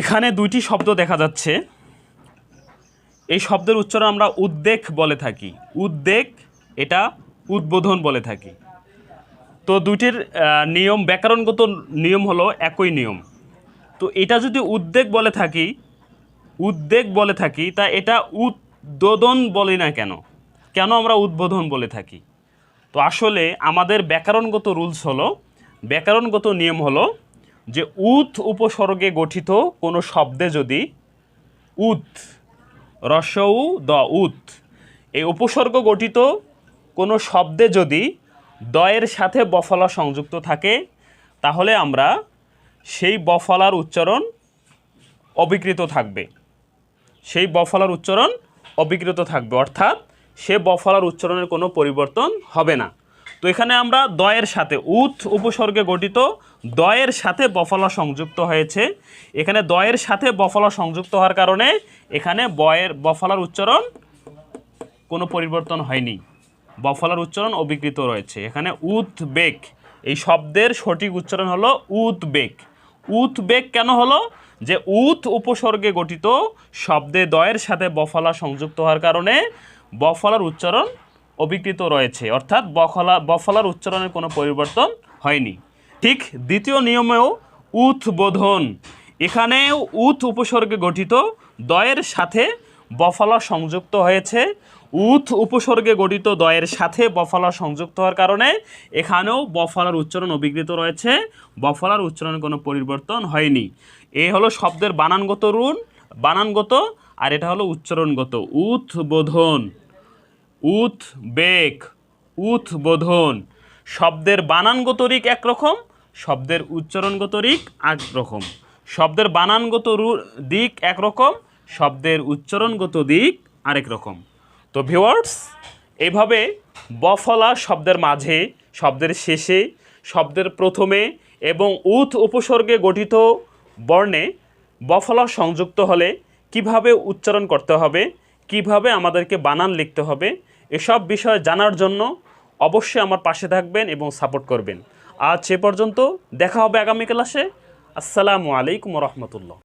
এখানে দুইটি শব্দ দেখা যাচ্ছে। এই শব্দের উচ্চারণ আমরা উদ্বেগ বলে থাকি। উদ্বেগ এটা উদ্বোধন বলে থাকি। তো দুইটির নিয়ম, ব্যাকরণগত নিয়ম হলো একই নিয়ম। তো এটা যদি উদ্বেগ বলে থাকি উদ্বেগ বলে থাকি, তা এটা উদ্বোধন বলি না কেন? কেন আমরা উদ্বোধন বলে থাকি? তো আসলে আমাদের ব্যাকরণগত রুলস হলো, ব্যাকরণগত নিয়ম হলো যে উত উপসর্গে গঠিত কোনো শব্দে যদি উত রসউ দ উত, এই উপসর্গ গঠিত কোনো শব্দে যদি দয়ের সাথে বফলা সংযুক্ত থাকে, তাহলে আমরা সেই বফলার উচ্চারণ অবিকৃত থাকবে। সেই বফলার উচ্চারণ অবিকৃত থাকবে। অর্থাৎ সে বফলার উচ্চারণের কোনো পরিবর্তন হবে না। তো এখানে আমরা দয়ের সাথে উত উপসর্গে গঠিত দয়ের সাথে বফলা সংযুক্ত হয়েছে। এখানে দয়ের সাথে বফলা সংযুক্ত হওয়ার কারণে এখানে বয়ের, বফলার উচ্চারণ কোনো পরিবর্তন হয়নি। বফলার উচ্চারণ অবিকৃত রয়েছে। এখানে উদ্বেগ এই শব্দের সঠিক উচ্চারণ হলো উদ্বেগ উদ্বেগ কেন হলো? যে উত উপসর্গে গঠিত শব্দে দয়ের সাথে বফলা সংযুক্ত হওয়ার কারণে বফলার উচ্চারণ অবিকৃত রয়েছে। অর্থাৎ বফলা বফলার উচ্চারণের কোনো পরিবর্তন হয়নি। ঠিক দ্বিতীয় নিয়মেও উদ্বোধন। এখানেও উত উপসর্গে গঠিত। দয়ের সাথে বফলা সংযুক্ত হয়েছে। উথ উপসর্গে গঠিত দয়ের সাথে বফলা সংযুক্ত হওয়ার কারণে এখানেও বফলার উচ্চারণ অবিকৃত রয়েছে। বফলার উচ্চারণের কোনো পরিবর্তন হয়নি। এই হলো শব্দের বানানগত রুল, বানানগত, আর এটা হলো উচ্চারণগত। উদ্বোধন। উথ বেক উদ্বোধন। শব্দের বানানগত রিক একরকম, শব্দের উচ্চারণগত রিক একরকম শব্দের বানানগত দিক একরকম, শব্দের উচ্চারণগত দিক আরেক রকম তো ভিওয়ার্স এইভাবে বফলা শব্দের মাঝে, শব্দের শেষে, শব্দের প্রথমে এবং উথ উপসর্গে গঠিত বর্ণে বফলা সংযুক্ত হলে কীভাবে উচ্চারণ করতে হবে, কীভাবে আমাদেরকে বানান লিখতে হবে এসব বিষয় জানার জন্য অবশ্যই আমার পাশে থাকবেন এবং সাপোর্ট করবেন। আজ সে পর্যন্ত দেখা হবে আগামী ক্লাসে। আসসালামু আলাইকুম রহমতুল্লাহ।